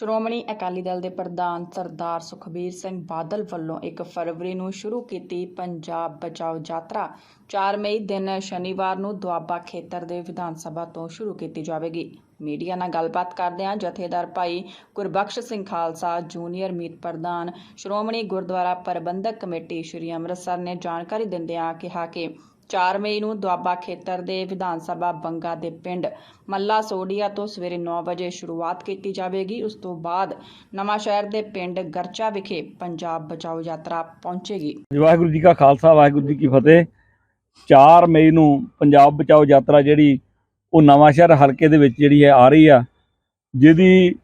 ਸ਼੍ਰੋਮਣੀ ਅਕਾਲੀ ਦਲ ਦੇ ਪ੍ਰਧਾਨ ਸਰਦਾਰ ਸੁਖਬੀਰ ਸਿੰਘ ਬਾਦਲ ਵੱਲੋਂ 1 ਫਰਵਰੀ ਨੂੰ ਸ਼ੁਰੂ ਕੀਤੀ ਪੰਜਾਬ ਬਚਾਓ ਯਾਤਰਾ। 4 ਮਈ ਦਿਨ ਸ਼ਨੀਵਾਰ ਨੂੰ ਦੁਆਬਾ ਖੇਤਰ ਦੇ ਵਿਧਾਨ ਸਭਾ ਤੋਂ ਸ਼ੁਰੂ ਕੀਤੀ ਜਾਵੇਗੀ। ਮੀਡੀਆ ਨਾਲ ਗੱਲਬਾਤ ਕਰਦਿਆਂ ਜਥੇਦਾਰ ਭਾਈ ਗੁਰਬਖਸ਼ ਸਿੰਘ ਖਾਲਸਾ, ਜੂਨੀਅਰ ਮੀਤ ਪ੍ਰਧਾਨ ਸ਼੍ਰੋਮਣੀ ਗੁਰਦੁਆਰਾ ਪ੍ਰਬੰਧਕ ਕਮੇਟੀ ਸ਼੍ਰੀ ਅੰਮ੍ਰਿਤਸਰ ਨੇ ਜਾਣਕਾਰੀ ਦਿੰਦਿਆਂ ਕਿਹਾ ਕਿ 4 ਮਈ ਨੂੰ ਦੁਆਬਾ ਖੇਤਰ ਦੇ ਵਿਧਾਨ ਸਭਾ ਬੰਗਾ ਦੇ ਪਿੰਡ ਮੱਲਾ ਸੋਡੀਆ ਤੋਂ ਸਵੇਰੇ 9 ਵਜੇ ਸ਼ੁਰੂਆਤ ਕੀਤੀ ਜਾਵੇਗੀ। ਉਸ ਤੋਂ ਬਾਅਦ ਨਵਾਂ ਸ਼ਹਿਰ ਦੇ ਪਿੰਡ ਗਰਚਾ ਵਿਖੇ ਪੰਜਾਬ ਬਚਾਓ ਯਾਤਰਾ ਪਹੁੰਚੇਗੀ। ਵਾਹਿਗੁਰੂ ਜੀ ਕਾ ਖਾਲਸਾ, ਵਾਹਿਗੁਰੂ ਜੀ ਕੀ ਫਤਿਹ। 4 ਮਈ ਨੂੰ ਪੰਜਾਬ ਬਚਾਓ ਯਾਤਰਾ ਜਿਹੜੀ, ਉਹ ਨਵਾਂਸ਼ਹਿਰ ਹਲਕੇ ਦੇ ਵਿੱਚ ਜਿਹੜੀ ਹੈ ਆ ਰਹੀ ਆ, ਜਿਹਦੀ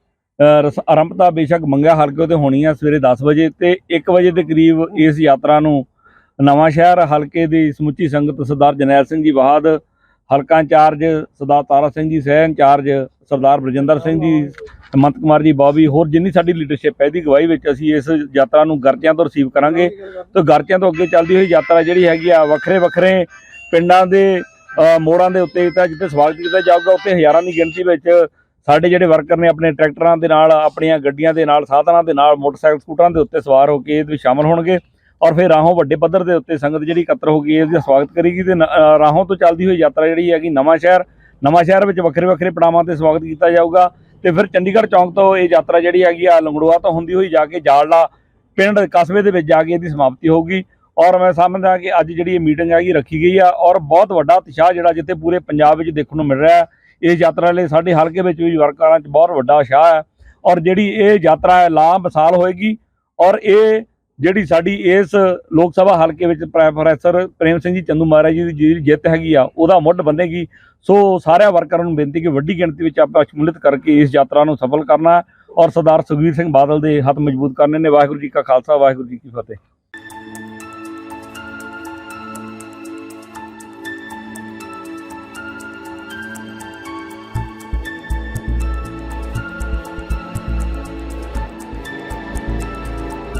ਆਰੰਭਤਾ ਬੇਸ਼ੱਕ ਮੰਗਾ ਹਲਕੇ ਤੇ ਹੋਣੀ ਆ ਸਵੇਰੇ 10 ਵਜੇ ਤੇ 1 ਵਜੇ ਦੇ ਕਰੀਬ ਇਸ ਯਾਤਰਾ ਨੂੰ ਨਵਾਂਸ਼ਹਿਰ ਹਲਕੇ ਦੀ ਸਮੁੱਚੀ ਸੰਗਤ ਸਰਦਾਰ ਜਰਨੈਲ ਸਿੰਘ ਜੀ ਬਾਦ ਹਲਕਾ ਇੰਚਾਰਜ ਸਰਦਾਰ ਤਾਰਾ ਸਿੰਘ ਜੀ, ਸਹਿ ਇੰਚਾਰਜ ਸਰਦਾਰ ਬਰਜਿੰਦਰ ਸਿੰਘ ਜੀ, ਹੇਮੰਤ ਕੁਮਾਰ ਜੀ, ਬੌਬੀ, ਹੋਰ ਜਿੰਨੀ ਸਾਡੀ ਲੀਡਰਸ਼ਿਪ ਹੈ, ਇਹਦੀ ਗਵਾਹੀ ਵਿੱਚ ਅਸੀਂ ਇਸ ਯਾਤਰਾ ਨੂੰ ਗਰਚਿਆਂ ਤੋਂ ਰਿਸੀਵ ਕਰਾਂਗੇ। ਤੇ ਗਰਚਿਆਂ ਤੋਂ ਅੱਗੇ ਚੱਲਦੀ ਹੋਈ ਯਾਤਰਾ ਜਿਹੜੀ ਹੈਗੀ ਆ, ਵੱਖਰੇ ਵੱਖਰੇ ਪਿੰਡਾਂ ਦੇ ਮੋੜਾਂ ਦੇ ਉੱਤੇ ਤਾਂ ਜਿੱਥੇ ਸਵਾਗਤ ਕੀਤਾ ਜਾਊਗਾ, ਉੱਥੇ ਹਜ਼ਾਰਾਂ ਦੀ ਗਿਣਤੀ ਵਿੱਚ ਸਾਡੇ ਜਿਹੜੇ ਵਰਕਰ ਨੇ ਆਪਣੇ ਟਰੈਕਟਰਾਂ ਦੇ ਨਾਲ, ਆਪਣੀਆਂ ਗੱਡੀਆਂ ਦੇ ਨਾਲ, ਸਾਧਨਾਂ ਦੇ ਨਾਲ, ਮੋਟਰਸਾਈਕਲ ਸਕੂਟਰਾਂ ਦੇ ਉੱਤੇ ਸਵਾਰ ਹੋ ਕੇ ਇਹਦੇ ਵਿੱਚ ਸ਼ਾਮਲ ਹੋਣਗੇ। ਔਰ ਫਿਰ ਰਾਹੋਂ ਵੱਡੇ ਪੱਧਰ ਦੇ ਉੱਤੇ ਸੰਗਤ ਜਿਹੜੀ ਇਕੱਤਰ ਹੋ ਗਈ ਹੈ ਇਹਦਾ ਸਵਾਗਤ ਕਰੇਗੀ ਤੇ ਨ- ਰਾਹੋਂ ਤੋਂ ਚੱਲਦੀ ਹੋਈ ਯਾਤਰਾ ਜਿਹੜੀ ਹੈਗੀ ਨਵਾਂ ਸ਼ਹਿਰ ਨਵਾਂ ਸ਼ਹਿਰ ਵਿੱਚ ਵੱਖਰੇ ਵੱਖਰੇ ਪੜਾਵਾਂ ਤੇ ਸਵਾਗਤ ਕੀਤਾ ਜਾਊਗਾ ਤੇ ਫਿਰ ਚੰਡੀਗੜ੍ਹ ਚੌਂਕ ਤੋਂ ਇਹ ਯਾਤਰਾ ਜਿਹੜੀ ਹੈਗੀ ਆ ਲੰਗੜੂਆ ਤੋਂ ਹੁੰਦੀ ਹੋਈ ਜਾ ਕੇ ਜਾਲਲਾ ਪਿੰਡ ਕਸਬੇ ਦੇ ਵਿੱਚ ਜਾ ਕੇ ਇਹਦੀ ਸਮਾਪਤੀ ਹੋਊਗੀ ਔਰ ਮੈਂ ਸਮਝਦਾ ਕਿ ਅੱਜ ਜਿਹੜੀ ਇਹ ਮੀਟਿੰਗ ਹੈਗੀ ਰੱਖੀ ਗਈ ਆ ਔਰ ਬਹੁਤ ਵੱਡਾ ਉਤਸ਼ਾਹ ਜਿਹੜਾ ਜਿੱਥੇ ਪੂਰੇ ਪੰਜਾਬ ਵਿੱਚ ਦੇਖਣ ਨੂੰ ਮਿਲ ਰਿਹਾ ਹੈ। ਇਸ ਯਾਤਰਾ ਲਈ ਸਾਡੇ ਹਲਕੇ ਵਿੱਚ ਵੀ ਵਰਕਰਾਂ 'ਚ ਬਹੁਤ ਵੱਡਾ ਉਤਸ਼ਾਹ ਹੈ ਔਰ ਜਿਹੜੀ ਇਹ ਯਾਤਰਾ ਹੈ ਲਾ ਮਿਸਾਲ ਹੋਏਗੀ ਔਰ ਇਹ ਜਿਹੜੀ ਸਾਡੀ ਇਸ ਲੋਕ ਸਭਾ ਹਲਕੇ ਵਿੱਚ ਪ੍ਰੋ- ਪ੍ਰੋਫੈਸਰ ਪ੍ਰੇਮ ਸਿੰਘ ਜੀ ਚੰਦੂ ਮਹਾਰਾਜ ਜੀ ਦੀ ਜਿਹੜੀ ਜਿੱਤ ਹੈਗੀ ਆ, ਉਹਦਾ ਮੁੱਢ ਬੰਨੇਗੀ। ਸੋ ਸਾਰਿਆਂ ਵਰਕਰਾਂ ਨੂੰ ਬੇਨਤੀ ਕਿ ਵੱਡੀ ਗਿਣਤੀ ਵਿੱਚ ਆਪਾਂ ਸ਼ਮੂਲੀਅਤ ਕਰਕੇ ਇਸ ਯਾਤਰਾ ਨੂੰ ਸਫਲ ਕਰਨਾ ਔਰ ਸਰਦਾਰ ਸੁਖਬੀਰ ਸਿੰਘ ਬਾਦਲ ਦੇ ਹੱਥ ਮਜ਼ਬੂਤ ਕਰਨੇ ਨੇ। ਵਾਹਿਗੁਰੂ ਜੀ ਕਾ ਖਾਲਸਾ, ਵਾਹਿਗੁਰੂ ਜੀ ਕੀ ਫਤਿਹ।